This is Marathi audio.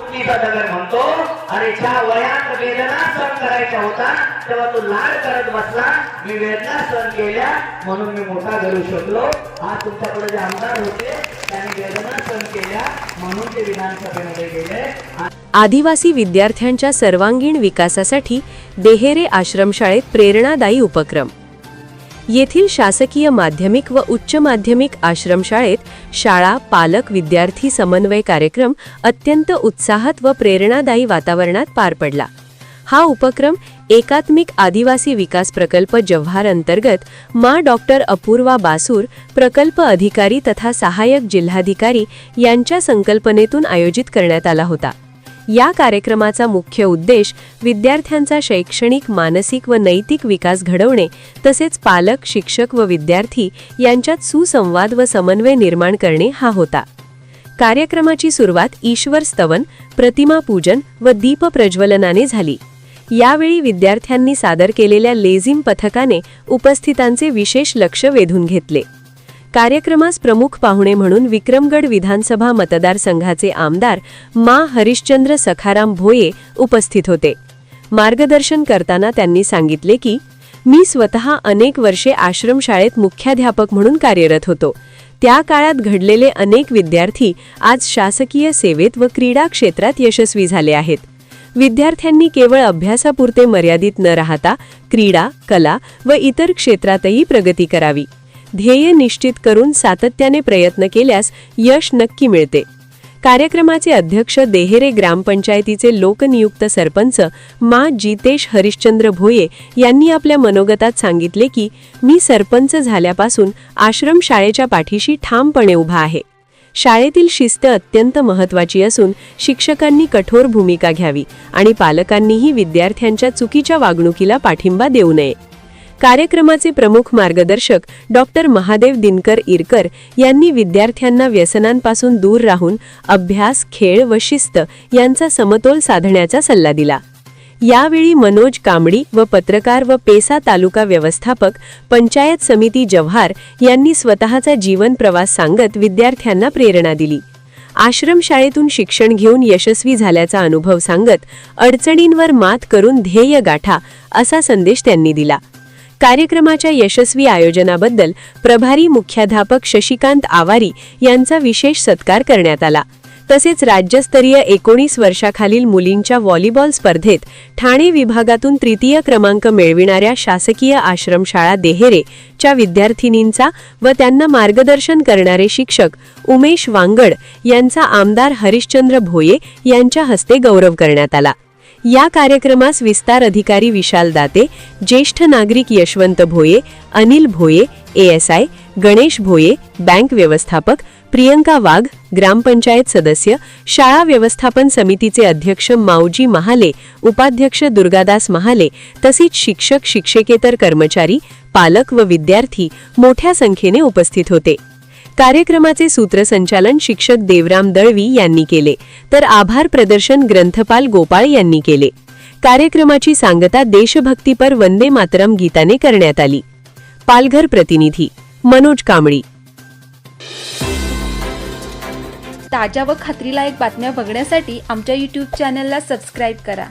चुकीचा म्हणतो अरे ज्या वयात वेदना सहन करायच्या होता तेव्हा तो लाड करत बसला. मी वेदना सहन केल्या म्हणून मी मोठा घडू शकलो. आज तुमच्याकडे जे आमदार होते त्यांनी वेदना सहन केल्या म्हणून ते विधानसभेमध्ये गेले. आदिवासी विद्यार्थ्यांच्या सर्वांगीण विकासासाठी देहेरे आश्रमशाळेत प्रेरणादायी उपक्रम. येथील शासकीय माध्यमिक व उच्च माध्यमिक आश्रमशाळेत शाळा पालक विद्यार्थी समन्वय कार्यक्रम अत्यंत उत्साहात व प्रेरणादायी वातावरणात पार पडला. हा उपक्रम एकात्मिक आदिवासी विकास प्रकल्प जव्हार अंतर्गत मा डॉक्टर अपूर्वा बासूर प्रकल्प अधिकारी तथा सहाय्यक जिल्हाधिकारी यांच्या संकल्पनेतून आयोजित करण्यात आला होता. या कार्यक्रमाचा मुख्य उद्देश विद्यार्थ्यांचा शैक्षणिक मानसिक व नैतिक विकास घडवणे तसेच पालक शिक्षक व विद्यार्थी यांच्यात सुसंवाद व समन्वय निर्माण करणे हा होता. कार्यक्रमाची सुरुवात ईश्वर स्तवन प्रतिमा पूजन व दीप प्रज्वलनाने झाली. यावेळी विद्यार्थ्यांनी सादर केलेल्या लेझिम पथकाने उपस्थितांचे विशेष लक्ष वेधून घेतले. कार्यक्रमास प्रमुख पाहुणे म्हणून विक्रमगड विधानसभा मतदारसंघाचे आमदार मा हरिश्चंद्र सखाराम भोये उपस्थित होते. मार्गदर्शन करताना त्यांनी सांगितले की मी स्वतः अनेक वर्षे आश्रमशाळेत मुख्याध्यापक म्हणून कार्यरत होतो. त्या काळात घडलेले अनेक विद्यार्थी आज शासकीय सेवेत व क्रीडा क्षेत्रात यशस्वी झाले आहेत. विद्यार्थ्यांनी केवळ अभ्यासापुरते मर्यादित न राहता क्रीडा कला व इतर क्षेत्रातही प्रगती करावी. ध्येय निश्चित करून सातत्याने प्रयत्न केल्यास यश नक्की मिळते. कार्यक्रमाचे अध्यक्ष देहेरे ग्रामपंचायतीचे लोकनियुक्त सरपंच मा. जितेश हरिश्चंद्र भोये यांनी आपल्या मनोगतात सांगितले की मी सरपंच झाल्यापासून आश्रम शाळेच्या पाठीशी ठामपणे उभा आहे. शाळेतील शिस्त अत्यंत महत्वाची असून शिक्षकांनी कठोर भूमिका घ्यावी आणि पालकांनीही विद्यार्थ्यांच्या चुकीच्या वागणुकीला पाठिंबा देऊ नये. कार्यक्रमाचे प्रमुख मार्गदर्शक डॉक्टर महादेव दिनकर इरकर यांनी विद्यार्थ्यांना व्यसनांपासून दूर राहून अभ्यास खेळ व शिस्त यांचा समतोल साधण्याचा सल्ला दिला. यावेळी मनोज कांबडी व पत्रकार व पेसा तालुका व्यवस्थापक पंचायत समिती जव्हार यांनी स्वतःचा जीवन प्रवास सांगत विद्यार्थ्यांना प्रेरणा दिली. आश्रमशाळेतून शिक्षण घेऊन यशस्वी झाल्याचा अनुभव सांगत अडचणींवर मात करून ध्येय गाठा असा संदेश त्यांनी दिला. कार्यक्रमाच्या यशस्वी आयोजनाबद्दल प्रभारी मुख्याध्यापक शशिकांत आवारी यांचा विशेष सत्कार करण्यात आला. तसेच राज्यस्तरीय एकोणीस वर्षाखालील मुलींच्या व्हॉलीबॉल स्पर्धेत ठाणे विभागातून तृतीय क्रमांक मिळविणाऱ्या शासकीय आश्रमशाळा देहेरे च्या विद्यार्थिनींचा व त्यांना मार्गदर्शन करणारे शिक्षक उमेश वांगड यांचा आमदार हरिश्चंद्र भोये यांच्या हस्ते गौरव करण्यात आला. या कार्यक्रमास विस्तार अधिकारी विशाल दाते ज्येष्ठ नागरिक यशवंत भोये अनिल भोये एएसआय गणेश भोये बँक व्यवस्थापक प्रियंका वाघ ग्रामपंचायत सदस्य शाळा व्यवस्थापन समितीचे अध्यक्ष माऊजी महाले उपाध्यक्ष दुर्गादास महाले तसेच शिक्षक शिक्षकेतर कर्मचारी पालक व विद्यार्थी मोठ्या संख्येने उपस्थित होते. कार्यक्रमाचे सूत्रसंचालन शिक्षक देवराम दळवी यांनी केले. तर आभार प्रदर्शन ग्रंथपाल गोपाळ यांनी केले. कार्यक्रमाची सांगता देशभक्तीपर वंदे मातरम गीताने करण्यात आली. पालघर प्रतिनिधी मनोज कांबळी. ताज्या व खात्रीलायक बातम्या बघण्यासाठी आमच्या यूट्यूब चॅनलला सबस्क्राईब करा.